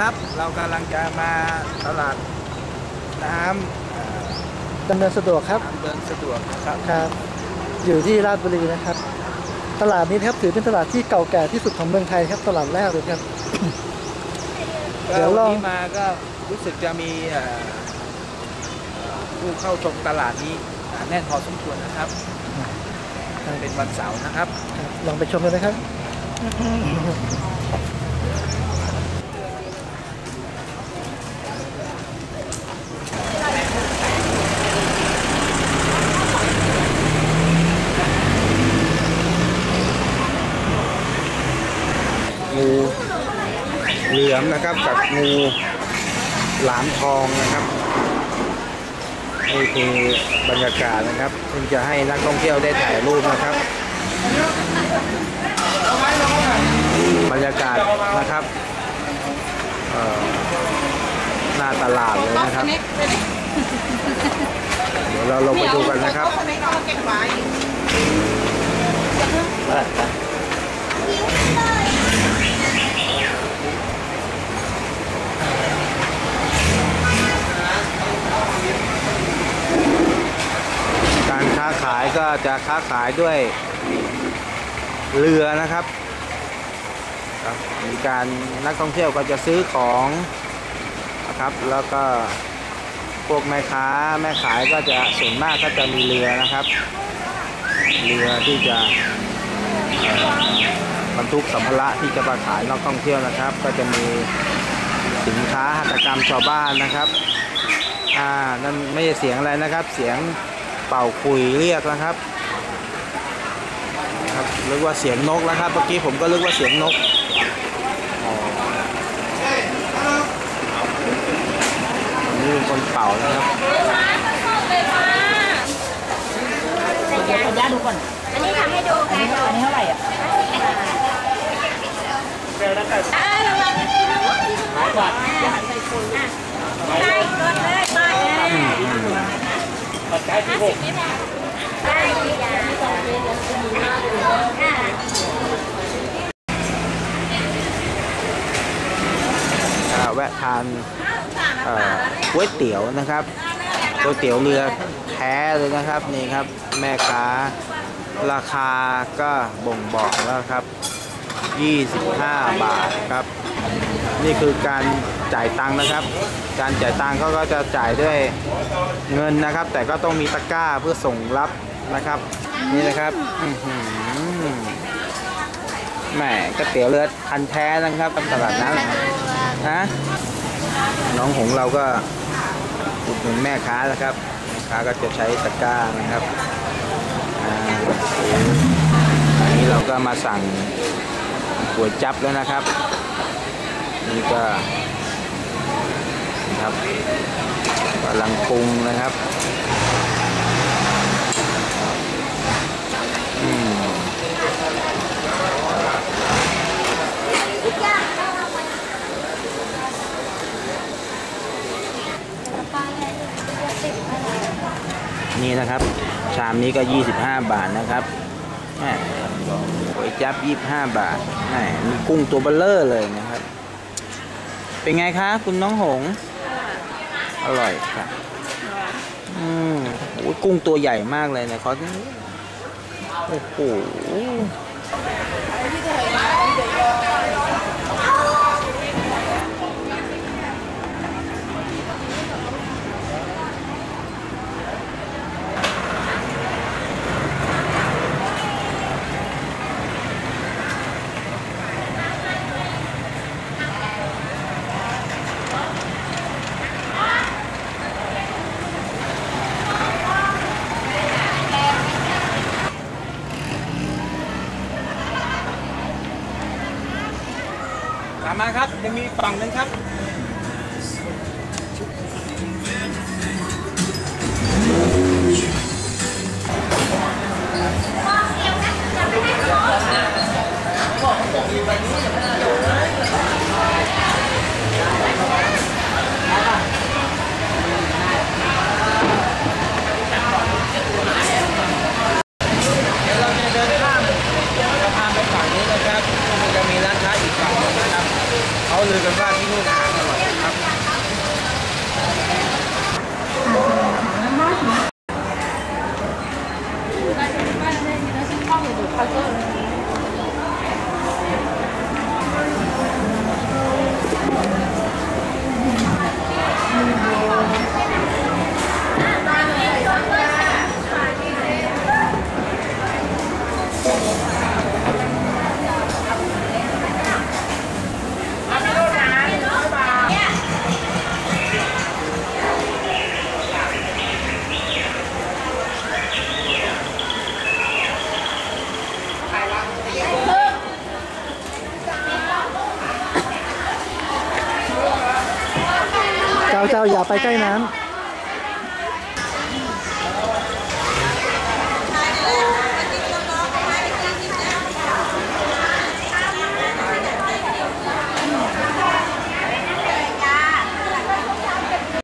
นะครับ เรากำลังจะมาตลาดน้ำเอ่อดำเนินสะดวกครับทางเดินสะดวกนะครับครับ อยู่ที่ราชบุรีนะครับ ตลาดนี้นะครับถือเป็นตลาดที่เก่าแก่ที่สุดของเมืองไทยครับตลาดแรกเลยครับเดี๋ยวก็ลวัอนงนี้มาก็รู้สึกจะมีเอ่อผู้เข้าชมตลาดนี้แน่นพอสมควรนะครับ เป็นวันเสาร์นะครับครับลองไปชมกันนะครับ งูเหลือ มนะครับ กับงูหลามทองนะครับนี่คือบรรยากาศนะครับซึ่งจะให้นักท่องเที่ยวได้ถ่ายรูปนะครับ บรรยากาศนะครับหน้าตลาดเลยนะครับ เดี๋ยวเราลงไปดูกันนะครับการค้าขายก็ จะค้าขายด้วยเรือนะครับ มีการนักท่องเที่ยวก็จะซื้อของนะครับแล้วก็พวกแม่ค้าแม่ขายก็จะส่วนมากก็จะมีเรือนะครับ เรือที่จะบรรทุกสัมภาระที่จะมาขายนักท่องเที่ยวนะครับ ก็จะมีสินค้าหัตถกรรมชาวบ้านนะครับอ่านั่นไม่ใช่เสียงอะไรนะครับเสียง เป่าคุยเรียกนะครับนะครับนึกว่าเสียงนกนะครับเมื่อกี้ผมก็นึกว่าเสียงนกอ๋อนี่เป็นคนเป่านะครับ ขออนุญาตดูก่อน อันนี้ทำให้ดู อันนี้อันนี้เท่าไหร่อะ อ่าระวังนิดนึงอะได้กดเลยมาเลยห้า สิบนี่แหละได้จ้ะอ่าอ่าแวะทานก๋วยเตี๋ยวนะครับก๋วยเตี๋ยวเรือแท้เลยนะครับนี่ครับแม่ค้าราคาก็บ่งบอกแล้วครับ 25 บาทครับ นี่คือการจ่ายตังค์นะครับ การจ่ายตังค์เขาก็จะจ่ายด้วยเงินนะครับ แต่ก็ต้องมีตะกร้าเพื่อส่งรับนะครับ นี่นะครับแหมก๋วยเตี๋ยวเรือดพันแท้นะครับตลาดนั้นฮะน้องของเราก็อุดหนุนแม่ค้านะครับแม่ค้าก็จะใช้ตะกร้านะครับอันนี้เราก็มาสั่งก๋วยจับแล้วนะครับ นี่ก็นะครับกำลังปรุงนะครับนี่นะครับ ชามนี้ก็ 25 บาทนะครับแหมก๋วยจั๊บ25 บาทแหมมีกุ้งตัวเบลเลอร์เลยนะครับ เป็นไงคะ คุณน้องหง อร่อยค่ะ อืมโอ้ยกุ้งตัวใหญ่มากเลยนะเขาโอ้โห ตามมา ครับยังมีฝั่งหนึงครับเดี๋ยวเราจะเดินข้าม สะพานไปฝั่งนี้นะครับซึ่งมันจะมีร้านค้าอีกฝั่งหนึงนะครับ เขาลือกันว่าที่นู่นอาหารอ เรา อย่าไปใกล้น้ำ